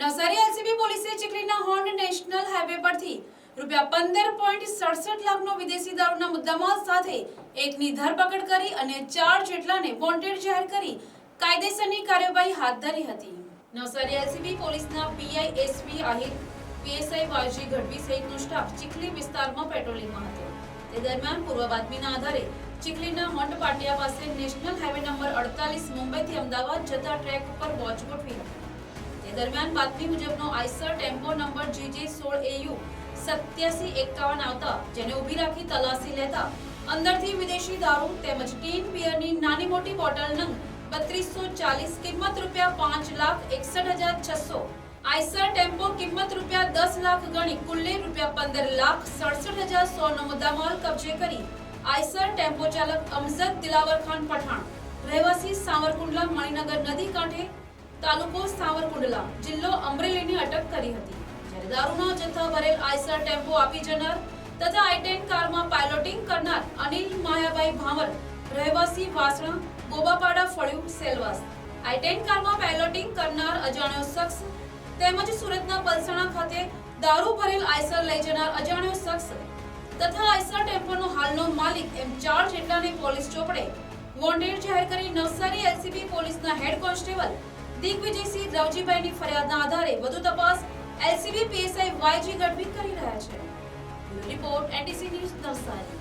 Navsari LCB પોલીસે ચીખલીના Hond national highway પરથી રૂપિયા પંદર પોઈન્ટ સડસઠ લાખનો વિદેશી દારૂના મુદ્દામાલ સાથે એકની ધરપકડ કરી અને ચાર જેટલાને વોન્ટેડ જાહેર કરી કાયદેસરની કાર્યવાહી હાથ ધરી હતી. નવસારી એલસીબી પોલીસના PI SV Ahir, PSI Valji Gadhvi સહિતનો સ્ટાફ ચીખલી વિસ્તારમાં પેટ્રોલિંગમાં હતો. તે દરમિયાન પૂર્વ બાતમીના આધારે ચીખલીના હોન્ડ પાટિયા પાસે નેશનલ હાઈવે નંબર અડતાલીસ મુંબઈથી અમદાવાદ જતા ટ્રેક ઉપર વોચ ગોઠવી હતી તે દરમિયાન બાતમી મુજબનો Eicher tempo number G J સોળ એયુ સત્યાસી એકાવન આવતા, જેને ઊભી રાખી તલાશી લેતા, અંદરથી વિદેશી દારૂ તેમજ ટીન બિયરની નાની મોટી બોટલ નંગ બત્રીસો ચાલીસ કિંમત રૂપિયા પાંચ લાખ એકસઠ હજાર છસો. આઈસર ટેમ્પો કિંમત રૂપિયા દસ લાખ ગણી કુલ્લે રૂપિયા પંદર લાખ સડસઠ હજાર સોનો મુદ્દામાલ કબજે કરી આઈસર ટેમ્પો ચાલક અમજદ દિલાવર ખાન પઠાણ, રહેવાસી સાવરકુંડલા મણિનગર નદી કાંઠે તાલુકો સાવરકુંડલા જિલ્લો અમરેલીની અટક કરી હતી. જ્યારે દારૂનો જથ્થો ભરેલ આઈસર ટેમ્પો આપી જનાર તથા આઈ કારમાં પાયલોટિંગ કરનાર અનિલ માયાભાઈ ભાવર રહેવાસી વાસણા, ગોબાપાડા ફળિયું, સેલવાસ. આઈ કારમાં પાયલોટિંગ કરનાર અજાણ્યો શખ્સ તેમજ સુરતના પલસાણા ખાતે દારૂ ભરેલ આઈસર લઈ જનાર અજાણ્યો શખ્સ તથા આઈસર ટેમ્પોનો હાલનો માલિક એમ ચાર જેટલાને પોલીસ ચોપડે વોન્ટેડ જાહેર કરી નવસારી એલસીબી પોલીસના હેડ કોન્સ્ટેબલ દિગ્વિજયસિંહ રવજીભાઈની ફરિયાદના આધારે વધુ તપાસ એલસીબી, પીએસઆઈ, વાયજી ગઢવી કરી રહ્યા છે. Report, NDC news Navsari.